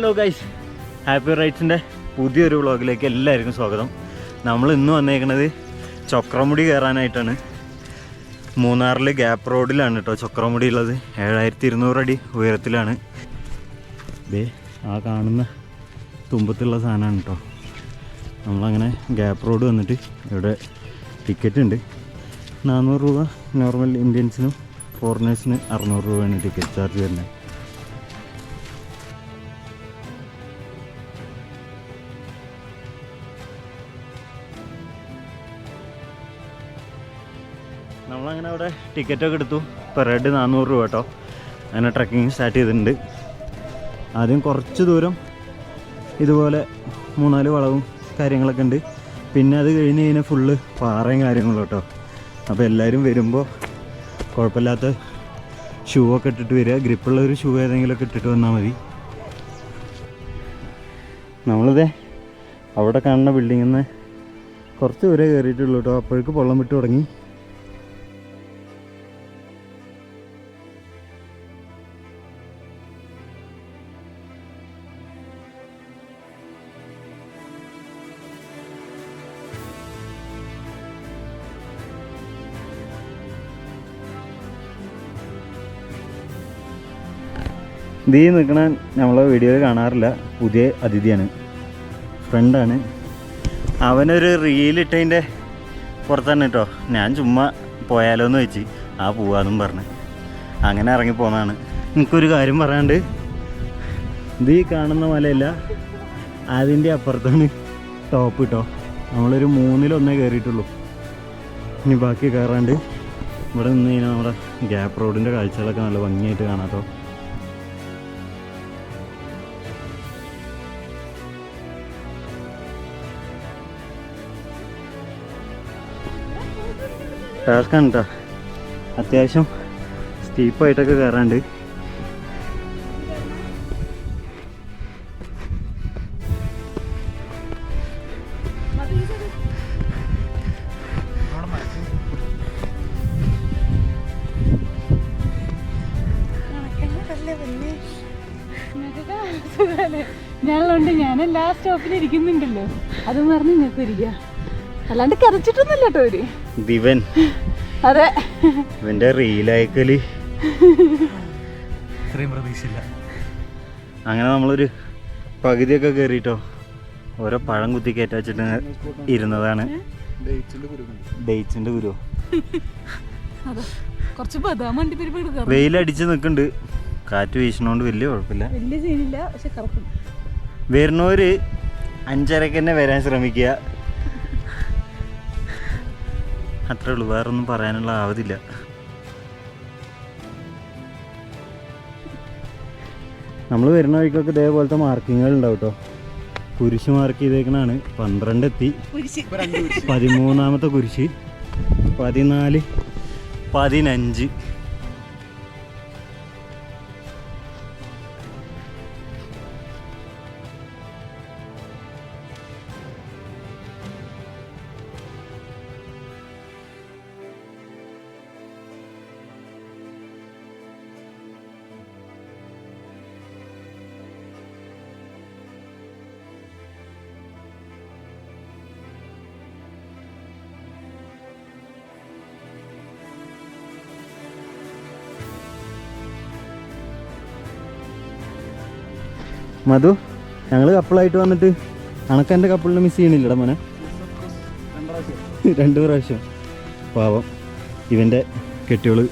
Hello guys happy റൈറ്റ്സിന്റെ പുതിയൊരു വ്ളോഗിലേക്ക് എല്ലാവർക്കും സ്വാഗതം. നമ്മൾ ഇന്ന് വന്നേക്കുന്നത് ചക്രമുടി കയറാനായിട്ടാണ്. മൂന്നാറിൽ ഗ്യാപ്പ് റോഡിലാണ് കേട്ടോ ചക്രമുടി ഉള്ളത്. ഏഴായിരത്തി ഇരുന്നൂറ് അടി ഉയരത്തിലാണ്. ദേ ആ കാണുന്ന തുമ്പത്തുള്ള സാധനമാണ് കേട്ടോ നമ്മളങ്ങനെ ഗ്യാപ്പ് റോഡ് വന്നിട്ട് ഇവിടെ ടിക്കറ്റ് ഉണ്ട്. നാനൂറ് രൂപ നോർമൽ ഇന്ത്യൻസിനും ഫോറിനേഴ്സിന് അറുന്നൂറ് രൂപയാണ് ടിക്കറ്റ് ചാർജ് വരുന്നത്. അവിടെ ടിക്കറ്റൊക്കെ എടുത്തു. പെർ ഹെഡ് നാനൂറ് രൂപ കേട്ടോ. അങ്ങനെ ട്രക്കിങ് സ്റ്റാർട്ട് ചെയ്തിട്ടുണ്ട്. ആദ്യം കുറച്ച് ദൂരം ഇതുപോലെ മൂന്നാൽ വളവും കാര്യങ്ങളൊക്കെ ഉണ്ട്. പിന്നെ അത് കഴിഞ്ഞ് കഴിഞ്ഞാൽ ഫുള്ള് പാറയും കാര്യങ്ങളും കേട്ടോ. അപ്പോൾ എല്ലാവരും വരുമ്പോൾ കുഴപ്പമില്ലാത്ത ഷൂ ഒക്കെ ഇട്ടിട്ട് വരിക. ഗ്രിപ്പുള്ള ഒരു ഷൂ ഏതെങ്കിലുമൊക്കെ ഇട്ടിട്ട് വന്നാൽ മതി. നമ്മളിതേ അവിടെ കാണുന്ന ബിൽഡിങ്ങിൽ നിന്ന് കുറച്ച് ദൂരെ കയറിയിട്ടുള്ളൂ കേട്ടോ. അപ്പോഴേക്ക് പൊള്ളം വിട്ട് തുടങ്ങി. ദീ നിൽക്കണ നമ്മളെ വീഡിയോയിൽ കാണാറില്ല. പുതിയ അതിഥിയാണ്. ഫ്രണ്ടാണ് അവനൊരു റീലിട്ടതിന്റെ പുറത്താണ് കേട്ടോ ഞാൻ ചുമ്മാ പോയാലോ എന്ന് വെച്ച്. ആ പോവാന്നും പറഞ്ഞ്. അങ്ങനെ ഇറങ്ങി പോന്നതാണ്. എനിക്കൊരു കാര്യം പറയാണ്ട് ഈ കാണുന്ന മലയല്ല അതിന്റെ അപ്പുറത്താണ് ടോപ്പ് കേട്ടോ നമ്മളൊരു മൂന്നിലൊന്നേ കയറിയിട്ടുള്ളൂ ഇനി ബാക്കി കയറാണ്ട് ഇവിടെ നിന്ന് കഴിഞ്ഞാൽ നമ്മുടെ ഗ്യാപ്പ് റോഡിന്റെ കാഴ്ചകളൊക്കെ നല്ല ഭംഗിയായിട്ട് കാണാട്ടോ ടാസ്ക്കാണ് കേട്ടോ അത്യാവശ്യം സ്റ്റീപ്പായിട്ടൊക്കെ കയറാണ്ട് ഞാനുള്ളതുകൊണ്ട് ഞാൻ എല്ലാ സ്റ്റോപ്പിൽ ഇരിക്കുന്നുണ്ടല്ലോ. അത് പറഞ്ഞ് നിങ്ങൾക്ക് ഇരിക്കുക അല്ലാണ്ട് കരച്ചിട്ടൊന്നുമില്ല കേട്ടോ അവർ. ദിവൻ. അതെ. ഇവന്റെ റീലയക്കൽ ഇത്രയും പ്രതീക്ഷയില്ല. അങ്ങനെ നമ്മളൊരു പകുതിയൊക്കെ കയറിയിട്ടോ ഓരോ പഴം കുത്തി കയറ്റാച്ചിട്ട് ഇരുന്നതാണ്. ഡേറ്റ്സിന്റെ ഗുരു അതെ. കുറച്ച് ബദാം വണ്ടിപ്പരിപ്പ് എടുക്കാം വെയിലടിച്ച് നിൽക്കുന്നുണ്ട്. കാറ്റ് വീശണോണ്ട് വലിയ കുഴപ്പമില്ല. വലിയ സീനില്ല പക്ഷെ കറക്കും വരുന്നവർ അഞ്ചരക്ക് തന്നെ വരാൻ ശ്രമിക്കുക. അത്രേ ഉള്ളൂ. വേറൊന്നും പറയാനുള്ള ആവതില്ല. നമ്മൾ വരുന്ന വഴിക്കൊക്കെ ഇതേപോലത്തെ മാർക്കിങ്ങുകൾ ഉണ്ടാവും കേട്ടോ കുരിശ് മാർക്ക് ചെയ്തേക്കണാണ്. പന്ത്രണ്ട് എത്തി. കുരിശ്. പതിമൂന്നാമത്തെ കുരിശ്. പതിനാല്. പതിനഞ്ച്. മധു ഞങ്ങൾ കപ്പിളായിട്ട് വന്നിട്ട് അണക്ക് എന്റെ കപ്പിളിനെ മിസ് ചെയ്യണില്ലടാ മോനെ. രണ്ട് പ്രാവശ്യം. പാവം. ഇവന്റെ കെട്ടിയോൾ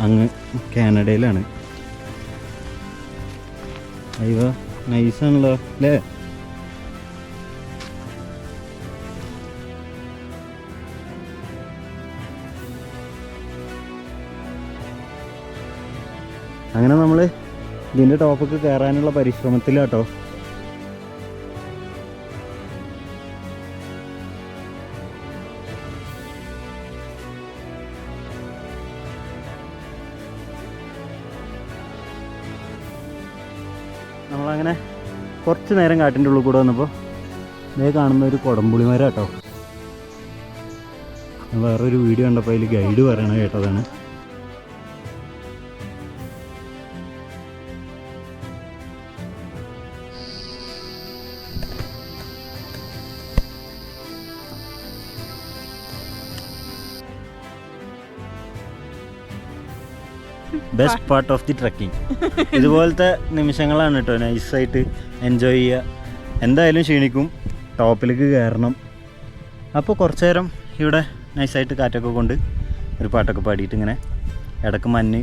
അങ്ങ് കാനഡയിലാണ്. അയ്യോ നൈസാണല്ലോ അല്ലേ? അങ്ങനെ നമ്മൾ ഇതിന്റെ ടോപ്പൊക്കെ കയറാനുള്ള പരിശ്രമത്തിലാട്ടോ നമ്മളങ്ങനെ കുറച്ച് നേരം കാട്ടിന്റെ ഉള്ളിൽ കൂടെ വന്നപ്പോൾ ഇതേ കാണുന്ന ഒരു കുടംപുളി വേറൊരു വീഡിയോ കണ്ടപ്പോൾ അതിൽ ഗൈഡ് പറയണ കേട്ടതാണ്. Best part of the trekking ഇതുപോലത്തെ നിമിഷങ്ങളാണ് കേട്ടോ നൈസായിട്ട് എൻജോയ് ചെയ്യുക എന്തായാലും ക്ഷീണിക്കും. ടോപ്പിലേക്ക് കയറണം. അപ്പോൾ കുറച്ച് നേരം ഇവിടെ നൈസായിട്ട് കാറ്റൊക്കെ കൊണ്ട് ഒരു പാട്ടൊക്കെ പാടിയിട്ട് ഇങ്ങനെ ഇടയ്ക്ക് മഞ്ഞ്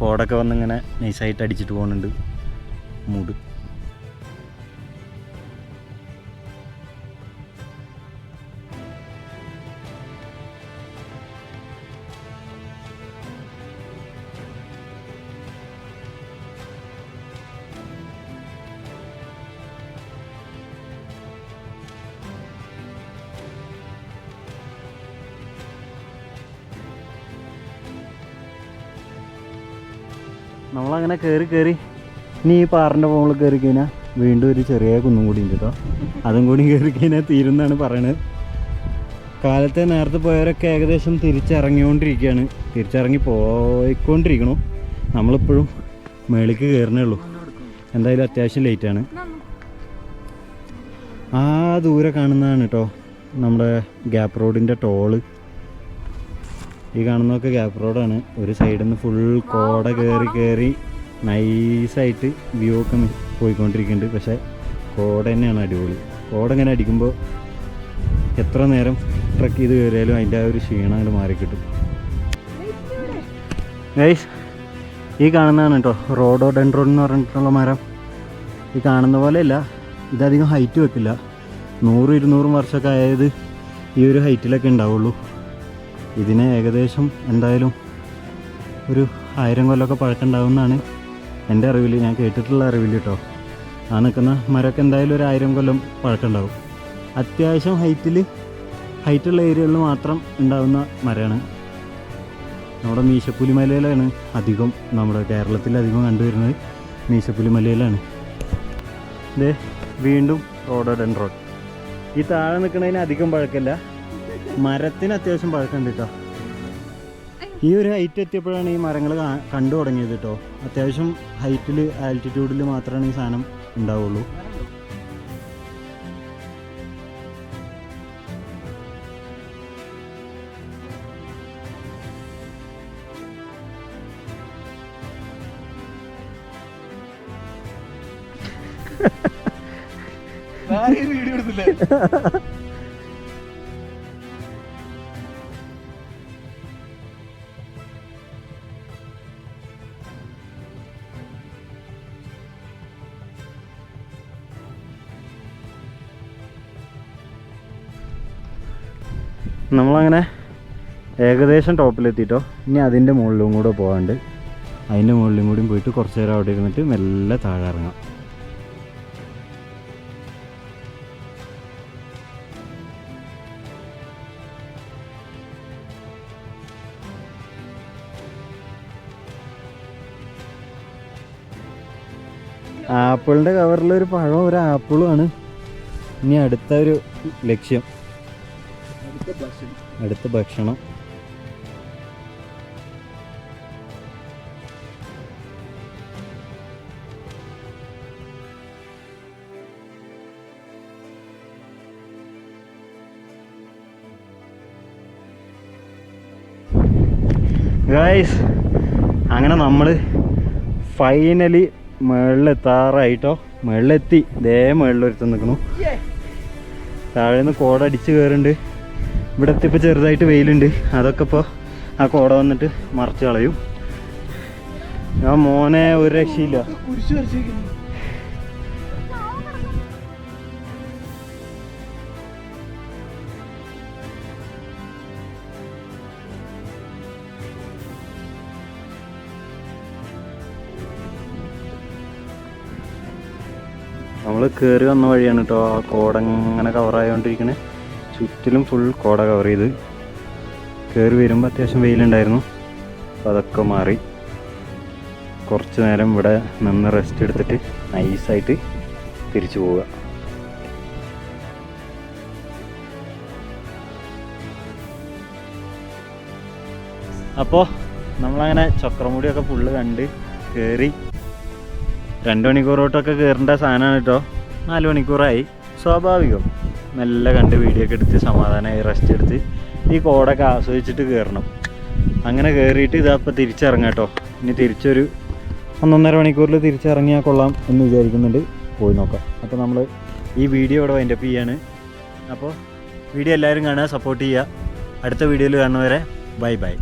കോടൊക്കെ വന്നിങ്ങനെ നൈസായിട്ട് അടിച്ചിട്ട് പോകുന്നുണ്ട് മൂഡ് നമ്മളങ്ങനെ കയറി കയറി ഇനി ഈ പാറിന്റെ മുകളിൽ കയറി കഴിഞ്ഞാൽ വീണ്ടും ഒരു ചെറിയ കുന്നും കൂടി ഉണ്ട് കേട്ടോ അതും കൂടി കയറി കഴിഞ്ഞാൽ തീരുന്നാണ് പറയണത്. കാലത്തെ നേരത്തെ പോയവരൊക്കെ ഏകദേശം തിരിച്ചിറങ്ങിക്കൊണ്ടിരിക്കുകയാണ്. തിരിച്ചിറങ്ങി പോയിക്കൊണ്ടിരിക്കണു. നമ്മളിപ്പോഴും മേളിക്ക് കയറണേ ഉള്ളൂ. എന്തായാലും അത്യാവശ്യം ലേറ്റാണ് ആ ദൂരെ കാണുന്നതാണ് കേട്ടോ നമ്മുടെ ഗ്യാപ്പ് റോഡിന്റെ ടോൾ ഈ കാണുന്നതൊക്കെ ഗ്യാപ്പ് റോഡാണ് ഒരു സൈഡിൽ നിന്ന് ഫുൾ കോട കയറി കയറി നൈസായിട്ട് വ്യൂ ഒക്കെ പോയിക്കൊണ്ടിരിക്കുന്നുണ്ട്. പക്ഷേ കോട തന്നെയാണ് അടിപൊളി. കോട ഇങ്ങനെ അടിക്കുമ്പോൾ എത്ര നേരം ട്രക്ക് ചെയ്ത് കയറിയാലും അതിന്റെ ആ ഒരു ക്ഷീണം അങ്ങോട്ട് മാറിക്കിട്ടും. ഗൈസ് ഈ കാണുന്നതാണ് കേട്ടോ റോഡോ ഡെൻഡ്രോഡ് എന്ന് പറഞ്ഞിട്ടുള്ള മരം. ഈ കാണുന്ന പോലെയല്ല ഇതധികം ഹൈറ്റ് വെക്കില്ല. നൂറ് ഇരുന്നൂറും വർഷമൊക്കെ ആയത് ഈ ഒരു ഹൈറ്റിലൊക്കെ ഉണ്ടാവുള്ളൂ. ഇതിന് ഏകദേശം എന്തായാലും ഒരു ആയിരം കൊല്ലമൊക്കെ പഴക്കമുണ്ടാവുമെന്നാണ് എന്റെ അറിവിൽ. ഞാൻ കേട്ടിട്ടുള്ള അറിവിൽ കേട്ടോ. ആ നിൽക്കുന്ന മരമൊക്കെ എന്തായാലും ഒരു ആയിരം കൊല്ലം പഴക്കമുണ്ടാവും. അത്യാവശ്യം ഹൈറ്റിൽ ഹൈറ്റുള്ള ഏരിയകളിൽ മാത്രം ഉണ്ടാവുന്ന മരമാണ്. നമ്മുടെ മീശപ്പുലി മലയിലാണ് അധികം നമ്മുടെ കേരളത്തിൽ അധികം കണ്ടുവരുന്നത് മീശപ്പുലി മലയിലാണ് ഇത് വീണ്ടും ഡെൻ റോഡ്. ഈ താഴെ നിൽക്കുന്നതിന് അധികം പഴക്കമില്ല. മരത്തിന് അത്യാവശ്യം പഴക്കമുണ്ട് കേട്ടോ ഈ ഒരു ഹൈറ്റ് എത്തിയപ്പോഴാണ് ഈ മരങ്ങൾ കണ്ടു തുടങ്ങിയത് കേട്ടോ അത്യാവശ്യം ഹൈറ്റിൽ ആൽറ്റിറ്റ്യൂഡിൽ മാത്രമാണ് ഈ സാധനം ഉണ്ടാവുള്ളൂ. വീഡിയോ എടുത്തില്ലേ? നമ്മളങ്ങനെ ഏകദേശം ടോപ്പിലെത്തിയിട്ടോ ഇനി അതിന്റെ മുകളിലും കൂടെ പോകാണ്ട് അതിന്റെ മുകളിലും കൂടിയും പോയിട്ട് കുറച്ച് നേരം അവിടെ ഇരുന്നിട്ട് മെല്ലെ താഴെ ഇറങ്ങാം. ആപ്പിളിന്റെ കവറിലൊരു ഒരു പഴം ഒരു ആപ്പിളുമാണ് ഇനി അടുത്ത ഒരു ലക്ഷ്യം. അടുത്ത ഭക്ഷണം. ഗായ്സ് അങ്ങനെ നമ്മൾ ഫൈനലി മുകളിലെത്താറായിട്ടോ മുകളിലെത്തി ഇതേ മുകളിലൊരുത്തു നിൽക്കണു താഴെ നിന്ന് കോടടിച്ച് കയറുന്നുണ്ട് ഇവിടെ എത്തിയപ്പോൾ ചെറുതായിട്ട് വെയിലുണ്ട്. അതൊക്കെ ഇപ്പോൾ ആ കോട വന്നിട്ട് മറച്ച് കളയും. ആ മോനെ ഒരു രക്ഷയില്ല. നമ്മൾ കയറി വന്ന വഴിയാണ് കേട്ടോ ആ കോടങ്ങനെ കവറായോണ്ടിരിക്കണേ ചുറ്റിലും ഫുൾ കോട കവർ ചെയ്ത് കയറി വരുമ്പോൾ അത്യാവശ്യം വെയിലുണ്ടായിരുന്നു. അപ്പോൾ അതൊക്കെ മാറി. കുറച്ച് നേരം ഇവിടെ നിന്ന് റെസ്റ്റ് എടുത്തിട്ട് നൈസായിട്ട് തിരിച്ചു പോവുക. അപ്പോൾ നമ്മളങ്ങനെ ചക്രമുടിയൊക്കെ ഫുള്ള് കണ്ട് കയറി രണ്ട് മണിക്കൂറോട്ടൊക്കെ കയറേണ്ട സാധനമാണ് കേട്ടോ നാല് മണിക്കൂറായി. സ്വാഭാവികം. മെല്ലെ കണ്ട് വീഡിയോ ഒക്കെ എടുത്ത് സമാധാനമായി റെസ്റ്റ് എടുത്ത് ഈ കോടൊക്കെ ആസ്വദിച്ചിട്ട് കയറണം അങ്ങനെ കയറിയിട്ട് ഇതാ ഇപ്പോൾ തിരിച്ചിറങ്ങാം കേട്ടോ. ഇനി തിരിച്ചൊരു ഒന്നൊന്നര മണിക്കൂറിൽ തിരിച്ചിറങ്ങിയാൽ കൊള്ളാം എന്ന് വിചാരിക്കുന്നുണ്ട്. പോയി നോക്കാം. അപ്പോൾ നമ്മൾ ഈ വീഡിയോ ഇവിടെ വൈൻഡപ്പ് ചെയ്യാണ്. അപ്പോൾ വീഡിയോ എല്ലാവരും കാണുക സപ്പോർട്ട് ചെയ്യുക. അടുത്ത വീഡിയോയിൽ കാണുന്നവരെ ബൈ ബൈ